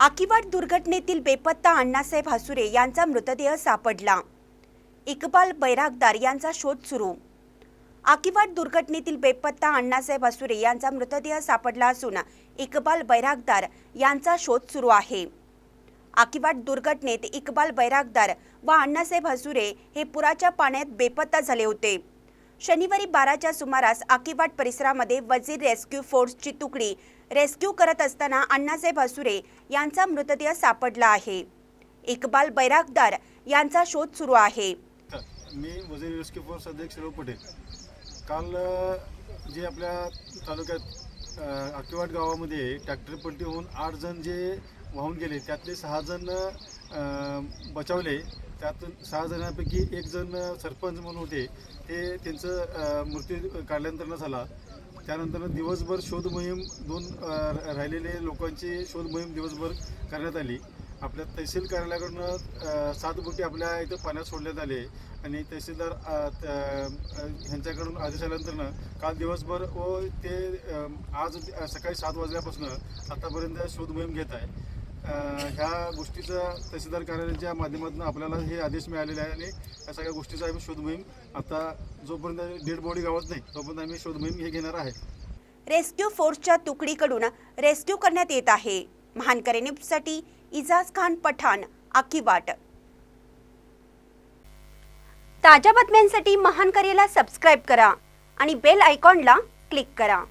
आकिवाट दुर्घटनेतील बेपत्ता अण्णासाहेब हसुरे यांचा मृतदेह सापडला. इकबाल बैरागदार यांचा शोध सुरू. आकिवाट दुर्घटनेतील बेपत्ता अण्णासाहेब हसुरे यांचा मृतदेह सापडला असून इकबाल बैरागदार यांचा शोध सुरू आहे. आकिवाट दुर्घटनेत इकबाल बैरागदार व अण्णासाहेब हसुरे हे पुराच्या पाण्यात बेपत्ता झाले होते. शनिवारी बाराच्या सुमारास आकीवाट परिसरामध्ये वजीर रेस्क्यू फोर्सची तुकडी रेस्क्यू करत असताना अण्णासाहेब हसुरे यांचा मृतदेह सापडला आहे. इकबाल बैरागदार यांचा शोध सुरू आहे. मी वजीर रेस्क्यू फोर्स अध्यक्ष शिरोळ पटेल. काल जे आपल्या तालुक्यात अ, गावामध्ये ट्रॅक्टर पलटी होऊन आठ जण जे वाहून गेले त्यातले सहा जण बचावले. त्यातून सहा जणांपैकी एक जण सरपंच म्हणून होते. ते त्यांचं मृत्यू काढल्यानंतर झाला. त्यानंतर दिवसभर शोध मोहीम दोन राहिलेले लोकांची शोध मोहीम दिवसभर करण्यात आली. आपल्या तहसील कार्यालयाकडून सात बोटी आपल्या इथं पाण्यात सोडण्यात आले आणि तहसीलदार ह्यांच्याकडून आदेश आल्यानंतरनं काल दिवसभर व ते आज सकाळी सात वाजल्यापासून आतापर्यंत शोध मोहीम घेत आहे. ह्या गोष्टीचं तहसीलदार कार्यालयाच्या माध्यमातून आपल्याला हे आदेश मिळालेले आहे आणि या सगळ्या गोष्टीचा आम्ही शोध मोहीम आता जोपर्यंत डेड बॉडी गावात नाही तोपर्यंत आम्ही शोध मोहीम हे घेणार आहे. रेस्क्यू फोर्सच्या तुकडीकडून रेस्क्यू करण्यात येत आहे. महानकरे न्यूजसाठी इजाज खान पठाण आकिवाट ताज्या बातम्यांसाठी महानकरेला सबस्क्राईब करा आणि बेल आयकॉनला क्लिक करा.